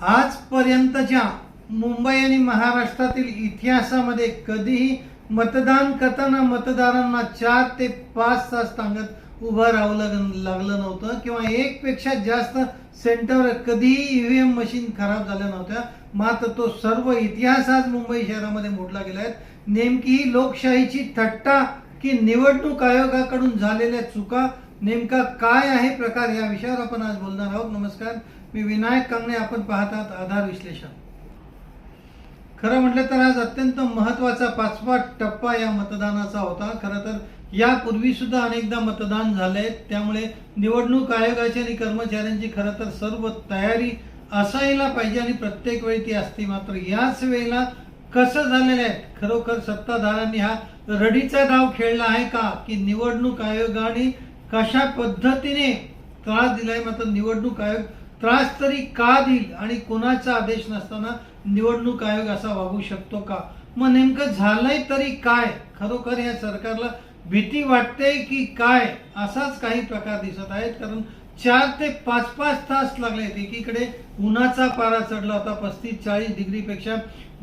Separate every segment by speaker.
Speaker 1: आजपर्यंतच्या मुंबई आणि महाराष्ट्रातील इतिहासामध्ये कधीही मतदान करताना मतदारांना चार ते पाच तास सांगत उभं राहावं लाग- लागलं नव्हतं किंवा एकपेक्षा जास्त सेंटर कधीही ईव्हीएम मशीन खराब झाल्या नव्हत्या. मात्र तो सर्व इतिहास आज मुंबई शहरामध्ये मोडला गेला आहे. नेमकी ही लोकशाहीची थट्टा की निवडणूक आयोगाकडून झालेल्या चुका नेमका काय आहे प्रकार या विषयावर आपण आज बोलणार आहोत. नमस्कार. मी विनायक कांगणे. आपण पाहतात आधार विश्लेषण. खरं म्हटलं तर आज अत्यंत महत्त्वाचा पाचवा टप्पा या मतदानाचा होता. खरं तर यापूर्वी सुद्धा अनेकदा मतदान झालंय. त्यामुळे निवडणूक आयोगाची आणि कर्मचाऱ्यांची खरं तर सर्व तयारी असायला पाहिजे आणि प्रत्येक वेळी ती असते. मात्र याच वेळेला कसं झालेलं आहे? खरोखर सत्ताधाऱ्यांनी हा रडीचा डाव खेळला आहे का? की निवडणूक आयोगाने कशा पद्धतीने त्रास दिलाय मात्र निवडणूक आयोग? त्रास तरी का देईल आणि कोणाचा आदेश नसताना निवडणूक आयोग असा वागू शकतो का? मग नेमकं झालंय तरी काय? खरोखर या सरकारला भीती वाटते की काय? असाच काही प्रकार दिसत आहेत कारण चार ते पाच पाच तास लागलेत एकीकडे उन्हाचा पारा चढला होता पस्तीस चाळीस डिग्रीपेक्षा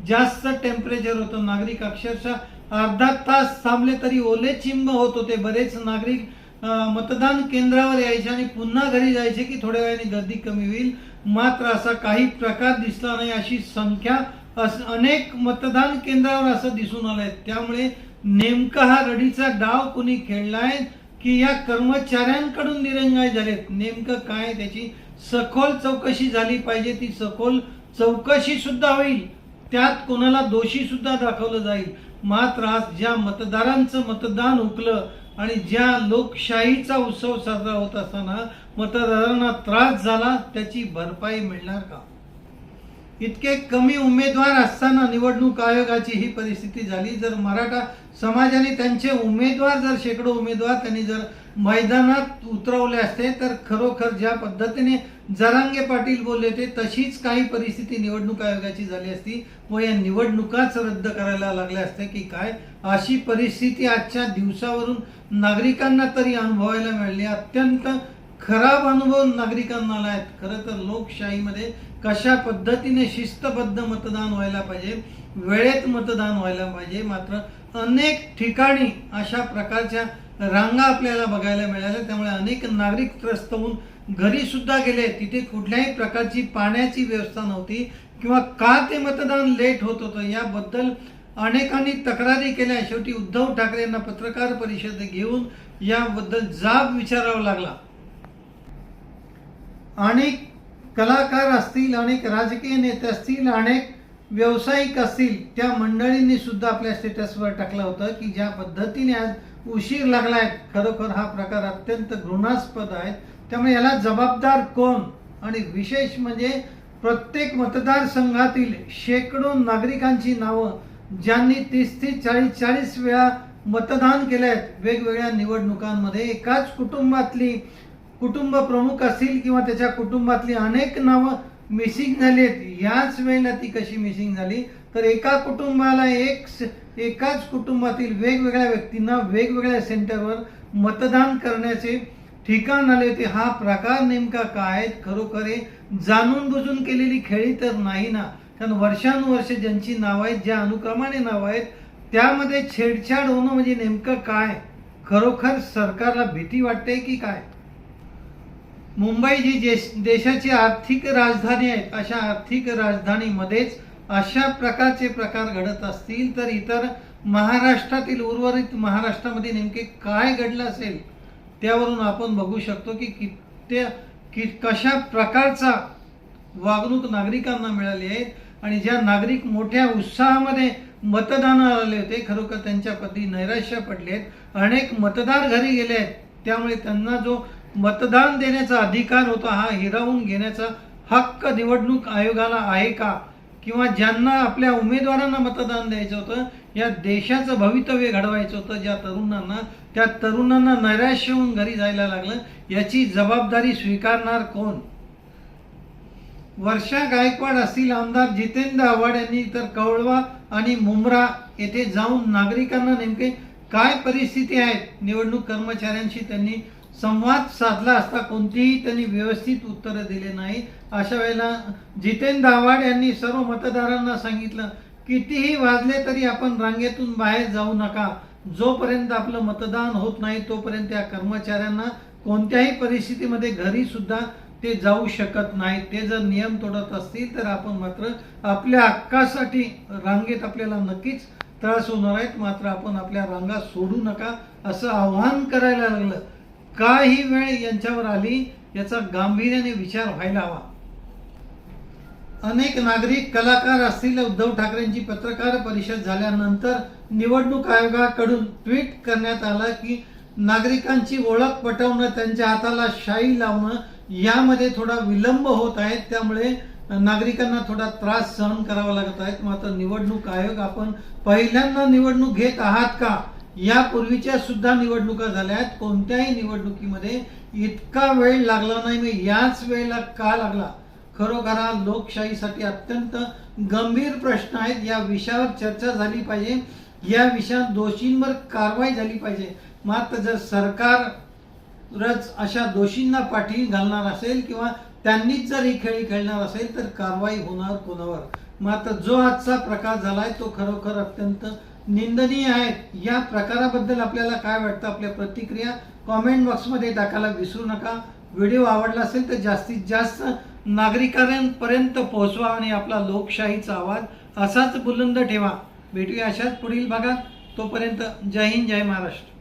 Speaker 1: जास्त टेम्परेचर होतं. नागरिक अक्षरशः अर्धा तास थांबले तरी ओले चिंब होत होते. बरेच नागरिक मतदान केंद्रावर यायचे आणि पुन्हा घरी जायचे की थोड्या वेळाने गर्दी कमी होईल. मात्र असा काही प्रकार दिसला नाही अशी संख्या अस- अनेक मतदान केंद्रावर असं दिसून आलंय. त्यामुळे नेमका हा रडीचा डाव कुणी खेळलाय की या कर्मचाऱ्यांकडून निरंगाय झालेत? नेमकं काय? त्याची सखोल चौकशी झाली पाहिजे. ती सखोल चौकशी सुद्धा होईल. त्यात कोणाला दोषी सुद्धा दाखवलं जाईल. मात्र आज ज्या मतदारांचं मतदान हुकलं आणि ज्या लोकशाहीचा उत्सव साजरा होत असताना मतदारांना त्रास झाला त्याची भरपाई मिळणार का? इतके कमी उमेदवार असताना निवडणूक आयोगाची ही परिस्थिती झाली. जर मराठा समाजाने त्यांचे उमेदवार जर शेकडो उमेदवार त्यांनी जर मैदानात उतरवले असते तर खरोखर ज्या पद्धतीने जरांगे पाटील बोलले होते तशीच काही परिस्थिती निवडणूक आयोगाची झाली असती व या निवडणुकाच रद्द करायला लागल्या असत्या की काय? अशी परिस्थिती आजच्या दिवसावरून नागरिकांना तरी अनुभवायला मिळाली. अत्यंत खराब अनुभव नागरिकांना आला आहेत खरं तर लोकशाहीमध्ये कशा पद्धतीने शिस्तबद्ध मतदान व्हायला पाहिजे वेळेत मतदान व्हायला पाहिजे मात्र अनेक ठिकाणी अशा प्रकारच्या रांगा आपल्याला बघायला मिळाल्या. त्यामुळे अनेक नागरिक त्रस्त होऊन घरी सुद्धा गेले. तिथे कुठल्याही प्रकारची पाण्याची व्यवस्था नव्हती किंवा का ते मतदान लेट होत होतं याबद्दल अनेकांनी तक्रारी केल्या. शेवटी उद्धव ठाकरे यांना पत्रकार परिषद घेऊन याबद्दल जाब विचारावा लागला. अनेक कलाकार असतील अनेक राजकीय नेते असतील अनेक व्यावसायिक असतील त्या मंडळींनी सुद्धा आपल्या स्टेटसवर टाकलं होतं की ज्या पद्धतीने आज उशीर लागलाय खरोखर हा प्रकार अत्यंत घृणास्पद आहे. त्यामुळे याला जबाबदार कोण? आणि विशेष म्हणजे प्रत्येक मतदारसंघातील शेकडो नागरिकांची नावं ज्यांनी तीस तीस चाळीस चाळीस वेळा मतदान केले आहेत वेगवेगळ्या निवडणुकांमध्ये एकाच कुटुंबातली कुटुंब प्रमुख असतील किंवा त्याच्या कुटुंबातली अनेक नावं मिसिंग झाली आहेत याच वेळेला ती कशी मिसिंग झाली? तर एका कुटुंबाला एक एकाच कुटुंबातील वेगवेगळ्या व्यक्तींना वेगवेगळ्या सेंटरवर मतदान करण्याचे ठिकाण आले होते. हा प्रकार नेमका काय खरोखर हे जाणून बुजून केलेली खेळी तर नाही ना. कारण वर्षानुवर्ष ज्यांची नावं आहेत ज्या अनुक्रमाने नावं आहेत त्यामध्ये छेडछाड होणं म्हणजे नेमकं काय? खरोखर सरकारला भीती वाटते की काय? मुंबई जी देश देशाची आर्थिक राजधानी आहे अशा आर्थिक राजधानीमध्येच अशा प्रकारचे प्रकार घडत असतील तर इतर महाराष्ट्रातील उर्वरित महाराष्ट्रामध्ये नेमके काय घडलं असेल त्यावरून आपण बघू शकतो की कित्या की कशा प्रकारचा वागणूक नागरिकांना मिळाली आहे आणि ज्या नागरिक मोठ्या उत्साहामध्ये मतदानाला आले होते खरोखर त्यांच्या पती नैराश्य पडले आहेत. अनेक मतदार घरी गेले आहेत त्यामुळे त्यांना जो मतदान देण्याचा अधिकार होता हा हिरावून घेण्याचा हक्क निवडणूक आयोगाला आहे का? किंवा ज्यांना आपल्या उमेदवारांना मतदान द्यायचं होतं या देशाचं भवितव्य घडवायचं होतं ज्या तरुणांना त्या तरुणांना नैराश्य होऊन घरी जायला लागलं याची जबाबदारी स्वीकारणार कोण? वर्षा गायकवाड असतील आमदार जितेंद्र आव्हाड यांनी तर कवळवा आणि मुंब्रा येथे जाऊन नागरिकांना नेमके काय परिस्थिती आहेत? निवडणूक कर्मचाऱ्यांशी त्यांनी संवाद साधला असता कोणतीही त्यांनी व्यवस्थित उत्तरं दिले नाही अशा वेळेला जितेंद्र आव्हाड यांनी सर्व मतदारांना सांगितलं कितीही वाजले तरी आपण रांगेतून बाहेर जाऊ नका. जोपर्यंत आपलं मतदान होत नाही तोपर्यंत त्या कर्मचाऱ्यांना कोणत्याही परिस्थितीमध्ये घरी सुद्धा ते जाऊ शकत नाहीत ते जर नियम तोडत असतील तर आपण मात्र आपल्या हक्कासाठी रांगेत आपल्याला नक्कीच त्रास होणार आहेत. मात्र आपण आपल्या रांगा सोडू नका असं आव्हान करायला लागलं. का ही वेळ यांच्यावर आली याचा गांभीर्याने विचार व्हायला हवा. अनेक नागरिक कलाकार असतील उद्धव ठाकरेंची पत्रकार परिषद झाल्यानंतर निवडणूक आयोगाकडून ट्विट करण्यात आलं की नागरिकांची ओळख पटवणं त्यांच्या हाताला शाई लावणं यामध्ये थोडा विलंब होत आहे. त्यामुळे नागरिकांना थोडा त्रास सहन करावा लागत आहे. मात्र निवडणूक आयोग आपण पहिल्यांदा निवडणूक घेत आहात का? यापूर्वीच्या सुद्धा निवडणुका झाल्या आहेत कोणत्याही निवडणुकीमध्ये इतका वेळ लागला नाही. मी याच वेळेला का लागला? खरोखर हा लोकशाहीसाठी अत्यंत गंभीर प्रश्न आहेत या विषयावर चर्चा झाली पाहिजे. या विषयात दोषींवर कारवाई झाली पाहिजे. मात्र जर सरकारच अशा दोषींना पाठी घालणार असेल किंवा त्यांनीच जर ही खेळी खेळणार असेल तर कारवाई होणार कोणावर? मात्र जो आजचा प्रकार झालाय तो खरोखर अत्यंत निंदनीय आहेत. या प्रकाराबद्दल आपल्याला काय वाटतं? आपल्या प्रतिक्रिया कॉमेंट बॉक्समध्ये टाकायला विसरू नका. व्हिडिओ आवडला असेल तर जास्तीत जास्त नागरिकांपर्यंत पोहोचवा आणि आपला लोकशाहीचा आवाज असाच बुलंद ठेवा. भेटूया अशाच पुढील भागात. तोपर्यंत जय हिंद जय महाराष्ट्र.